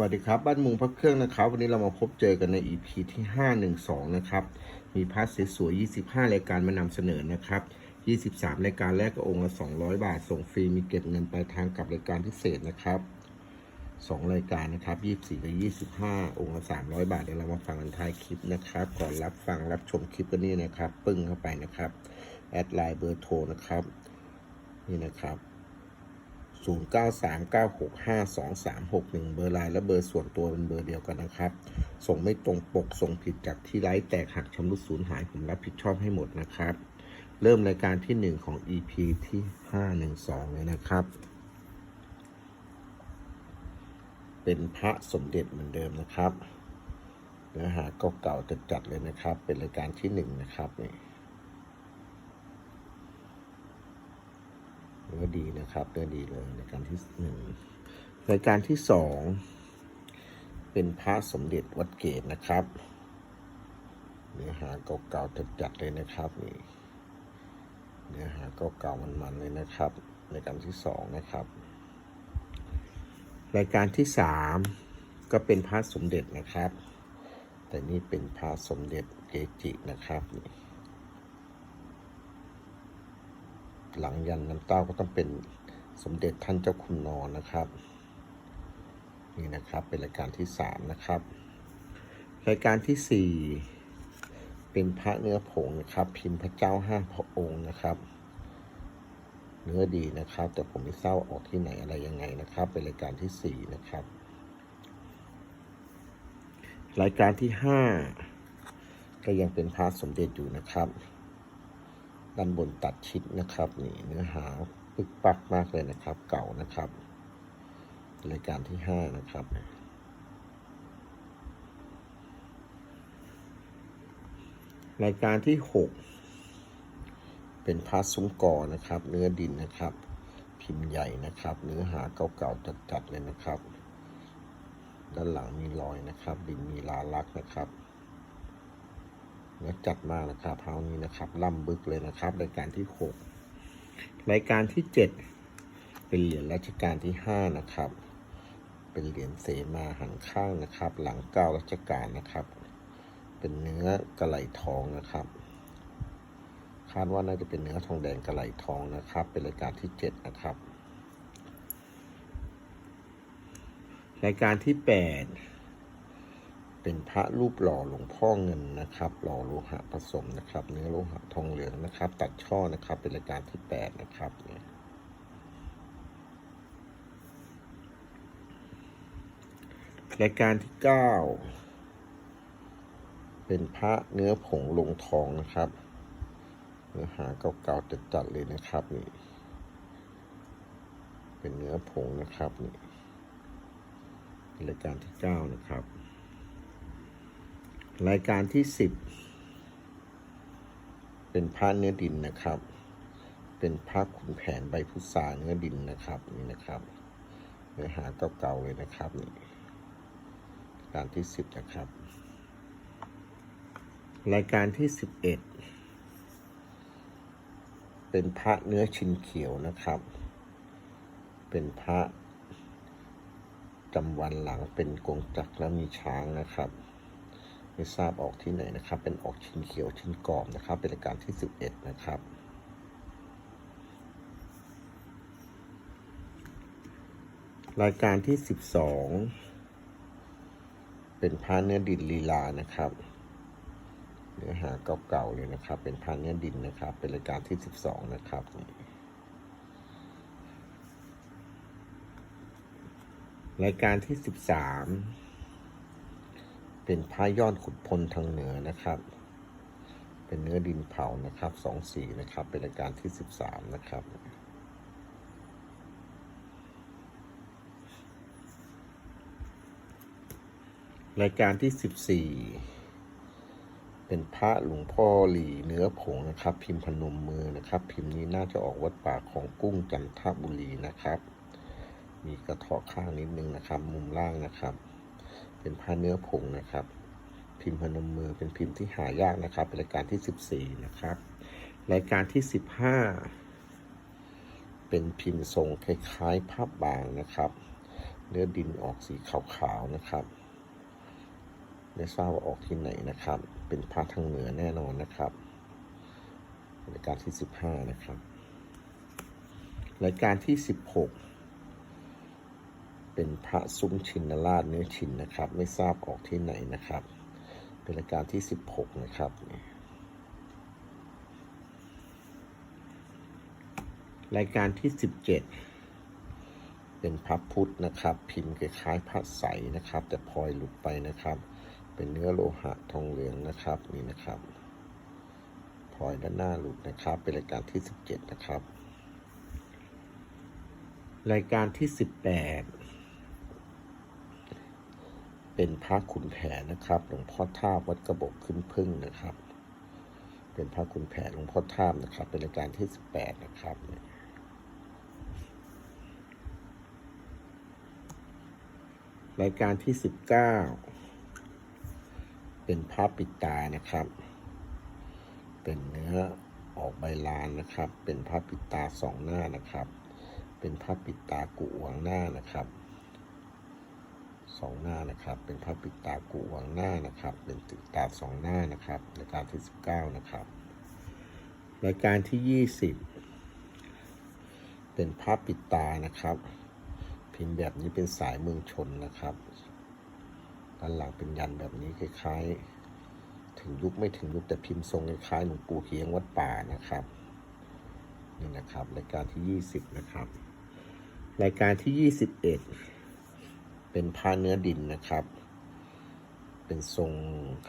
สวัสดีครับ บ้านมุงพระเครื่องนะครับ วันนี้เรามาพบเจอกันใน EP ที่ 512 นะครับ มีพาสสวย25 รายการมานำเสนอนะครับ 23 รายการแรกก็องค์ละ 200 บาท ส่งฟรีมีเก็บเงินปลายทางกับรายการพิเศษนะครับ 2 รายการนะครับ 24กับ25 องค์ละ 300 บาทเดี๋ยวเรามาฟังกันท้ายคลิปนะครับ ก่อนรับฟังรับชมคลิปกันนี่นะครับ ปึ้งเข้าไปนะครับ แอดไลน์เบอร์โทรนะครับ นี่นะครับ 0939652361 เบอร์ไลน์และเบอร์ส่วนตัวเป็นเบอร์เดียวกันนะครับ ส่งไม่ตรงปก ส่งผิดจากที่ไลฟ์แตกหักชำรุดสูญหายผมรับผิดชอบให้หมดนะครับ เริ่มรายการที่ 1 ของ EP ที่ 512 เลยนะครับ เป็นพระสมเด็จเหมือนเดิมนะครับ เนื้อหาเก่าๆจัดๆเลยนะครับ เป็นรายการที่ 1 นะครับนี่ เนื้อดีนะครับเนื้อดีเลยในการที่หนึ่งรายการที่สองเป็นพระสมเด็จวัดเกตนะครับ เนื้อหาเก่าๆจัดๆเลยนะครับนี่เนื้อหาเก่าๆมันๆเลยนะครับรายการที่สองนะครับ รายการที่สามก็เป็นพระสมเด็จนะครับ แต่นี่เป็นพระสมเด็จเกจินะครับนี่ หลังยันน้ำเต้าก็ต้องเป็นสมเด็จท่านเจ้าคุณนอนนะครับ นี่นะครับเป็นรายการที่สามนะครับ รายการที่สี่เป็นพระเนื้อผงนะครับ พิมพ์พระเจ้าห้าพระองค์นะครับ เนื้อดีนะครับ แต่ผมไม่ทราบออกที่ไหนอะไรยังไงนะครับ เป็นรายการที่สี่นะครับ รายการที่ห้าก็ยังเป็นพระสมเด็จอยู่นะครับ ด้านบนตัดชิดนะครับนี่เนื้อหาปึกปักมากเลยนะครับ เก่านะครับรายการที่ห้านะครับรายการที่หกเป็นพาซุ้มกอนะครับ เนื้อดินนะครับ พิมพ์ใหญ่นะครับ เนื้อหาเก่าๆจัดๆเลยนะครับ ด้านหลังมีรอยนะครับ ดินมีลาลักษณ์นะครับ นื้อจัดมากนะครับเท้านี้นะครับล่ำบึกเลยนะครับรายการที่6รายการที่7เป็นเหรียญรัชกาลที่5นะครับ เป็นเหรียญเสมาหันข้างนะครับ หลังเก้ารัชกาลนะครับ เป็นเนื้อกระไหลทองนะครับ คาดว่าน่าจะเป็นเนื้อทองแดงกระไหลทองนะครับ เป็นรายการที่7นะครับ รายการที่8 เป็นพระรูปหล่อหลวงพ่อเงินนะครับ หล่อโลหะผสมนะครับ เนื้อโลหะทองเหลืองนะครับ ตัดช่อนะครับ เป็นรายการที่แปดนะครับเนี่ยรายการที่เก้าเป็นพระเนื้อผงลงทองนะครับ เนื้อหาเก่าๆจัดๆเลยนะครับนี่เป็นเนื้อผงนะครับนี่รายการที่เก้านะครับ รายการที่สิบเป็นพระเนื้อดินนะครับ เป็นพระขุนแผนใบพุทราเนื้อดินนะครับนี่นะครับเนื้อหาเก่าๆเลยนะครับนี่การที่สิบนะครับ รายการที่สิบเอ็ดเป็นพระเนื้อชินเขียวนะครับ เป็นพระจำวันหลังเป็นกงจักรและมีช้างนะครับ ไม่ทราบออกที่ไหนนะครับ เป็นออกชิ้นเขียวชิ้นกรอบนะครับ เป็นรายการที่ 11 นะครับรายการที่ 12 เป็นพาเนื้อดินลีลานะครับ เนื้อหาเก่าๆเลยนะครับ เป็นพาเนื้อดินนะครับ เป็นรายการที่ 12 นะครับ รายการที่ 13 เป็นผ้ายอดขุดพลทางเหนือนะครับ เป็นเนื้อดินเผานะครับสองสีนะครับ เป็นรายการที่สิบสามนะครับรายการที่สิบสี่เป็นพระหลวงพ่อหลีเนื้อผงนะครับ พิมพ์พนมมือนะครับ พิมพ์นี้น่าจะออกวัดป่าของกุ้งจันทบุรีนะครับ มีกระเทาะข้างนิดนึงนะครับ มุมล่างนะครับ เป็นผ้าเนื้อผงนะครับ พิมพ์พนมมือเป็นพิมพ์ที่หายากนะครับ เป็นรายการที่ 14 นะครับ รายการที่ 15 เป็นพิมพ์ทรงคล้ายๆภาพบางนะครับ เนื้อดินออกสีขาวๆนะครับไม่ทราบว่าออกที่ไหนนะครับ เป็นพระทางเหนือแน่นอนนะครับ รายการที่สิบห้านะครับ รายการที่สิบหก เป็นพระซุ้มชินราชเนื้อชินนะครับ ไม่ทราบออกที่ไหนนะครับ เป็นรายการที่สิบหกนะครับ รายการที่สิบเจ็ดเป็นพระพุทธนะครับ พิมพ์คล้ายๆพระใสนะครับ แต่พลอยหลุดไปนะครับ เป็นเนื้อโลหะทองเหลืองนะครับนี่นะครับพลอยด้านหน้าหลุดนะครับ เป็นรายการที่สิบเจ็ดนะครับรายการที่สิบแปด เป็นพระขุนแผนนะครับหลวงพ่อท่าวัดกระบอกขึ้นพึ่งนะครับ เป็นพระขุนแผนหลวงพ่อท่ามนะครับ เป็นรายการที่สิบแปดนะครับรายการที่สิบเก้าเป็นพระปิดตานะครับ เป็นเนื้อออกใบลานนะครับ เป็นพระปิดตาสองหน้านะครับ เป็นพระปิดตากุวงหน้านะครับ สองหน้านะครับ เป็นพระปิดตากุวังหน้านะครับ เป็นปิดตาสองหน้านะครับรายการที่สิบเก้านะครับรายการที่ยี่สิบเป็นพระปิดตานะครับ พิมพ์แบบนี้เป็นสายเมืองชนนะครับด้านหลังเป็นยันแบบนี้คล้ายๆ ถึงยุคไม่ถึงยุคแต่พิมพ์ทรงคล้ายๆหลวงปู่เฮียงวัดป่านะครับนี่นะครับรายการที่20นะครับรายการที่ 21 เป็นผ้าเนื้อดินนะครับ เป็นทรง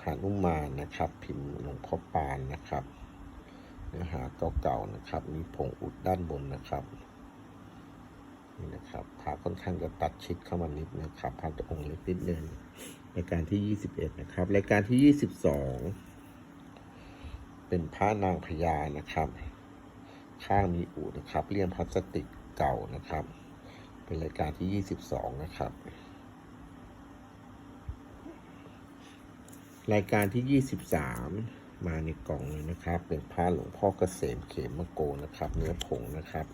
หานุมานนะครับ พิมพ์หลวงพ่อปานนะครับ เนื้อหาเก่าๆนะครับ มีผงอุดด้านบนนะครับนี่นะครับพระค่อนข้างจะตัดชิดเข้ามานิดนะครับพระจะองค์เล็กนิดนึงรายการที่ 21 นะครับ รายการที่ 22 เป็นพระนางพญานะครับ ข้างมีอูนะครับเลี่ยมพลาสติกเก่านะครับ เป็นรายการที่ 22 นะครับ รายการที่ 23 มาในกล่องเลยนะครับ เป็นผ้าหลวงพ่อเกษมเขมโกนะครับ เนื้อผงนะครับ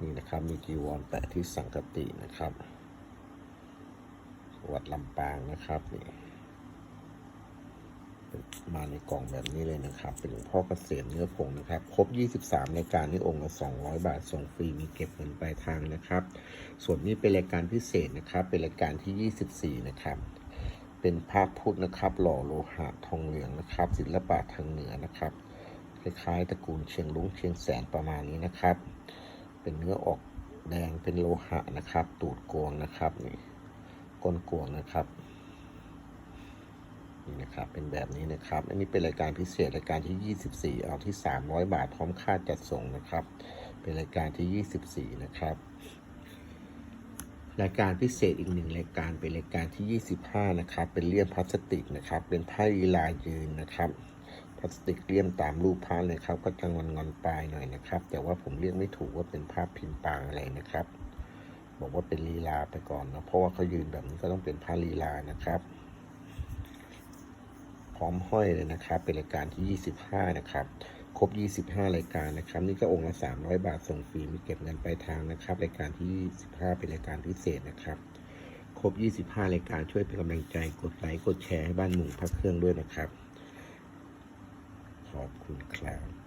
นี่นะครับมีจีวรแปะที่สังกตินะครับวัดลำปางนะครับนี่มาในกล่องแบบนี้เลยนะครับ เป็นหลวงพ่อเกษมเนื้อผงนะครับ ครบ 23รายการนี้องค์ละ200 บาท ส่งฟรี มีเก็บเงินปลายทางนะครับ ส่วนนี้เป็นรายการพิเศษนะครับ เป็นรายการที่ 24 นะครับ เป็นพระพุทธนะครับ หล่อโลหะทองเหลืองนะครับ ศิลปะทางเหนือนะครับ คล้ายๆตระกูลเชียงรุ้งเชียงแสนประมาณนี้นะครับ เป็นเนื้อออกแดงเป็นโลหะนะครับ ตูดโกวงนะครับนี่ก้นกวงนะครับนี่นะครับ เป็นแบบนี้นะครับ อันนี้เป็นรายการพิเศษรายการที่ 24 เอาที่ 300 บาทพร้อมค่าจัดส่งนะครับ เป็นรายการที่ 24 นะครับ รายการพิเศษอีกหนึ่งรายการเป็นรายการที่ 25 นะครับ เป็นเลี่ยมพลาสติกนะครับ เป็นผ้าลีลายืนนะครับพลาสติกเลี่ยมตามรูปผ้าเลยครับ ก็จะงอนงอนปลายหน่อยนะครับ แต่ว่าผมเรียกไม่ถูกว่าเป็นภาพพิมพ์ปางอะไรนะครับ บอกว่าเป็นลีลาไปก่อนนะเพราะว่าเขายืนแบบนี้ก็ต้องเป็นผ้าลีลานะครับพร้อมห้อยเลยนะครับ เป็นรายการที่ 25 นะครับ ครบ 25 รายการนะครับ นี่ก็องค์ละ 300 บาทส่งฟรีมีเก็บเงินปลายทางนะครับ รายการที่ 15 เป็นรายการพิเศษนะครับ ครบ 25 รายการช่วยเป็นกำลังใจ กดไลค์ กดแชร์ให้บ้านหมุงพักเครื่องด้วยนะครับ ขอบคุณครับ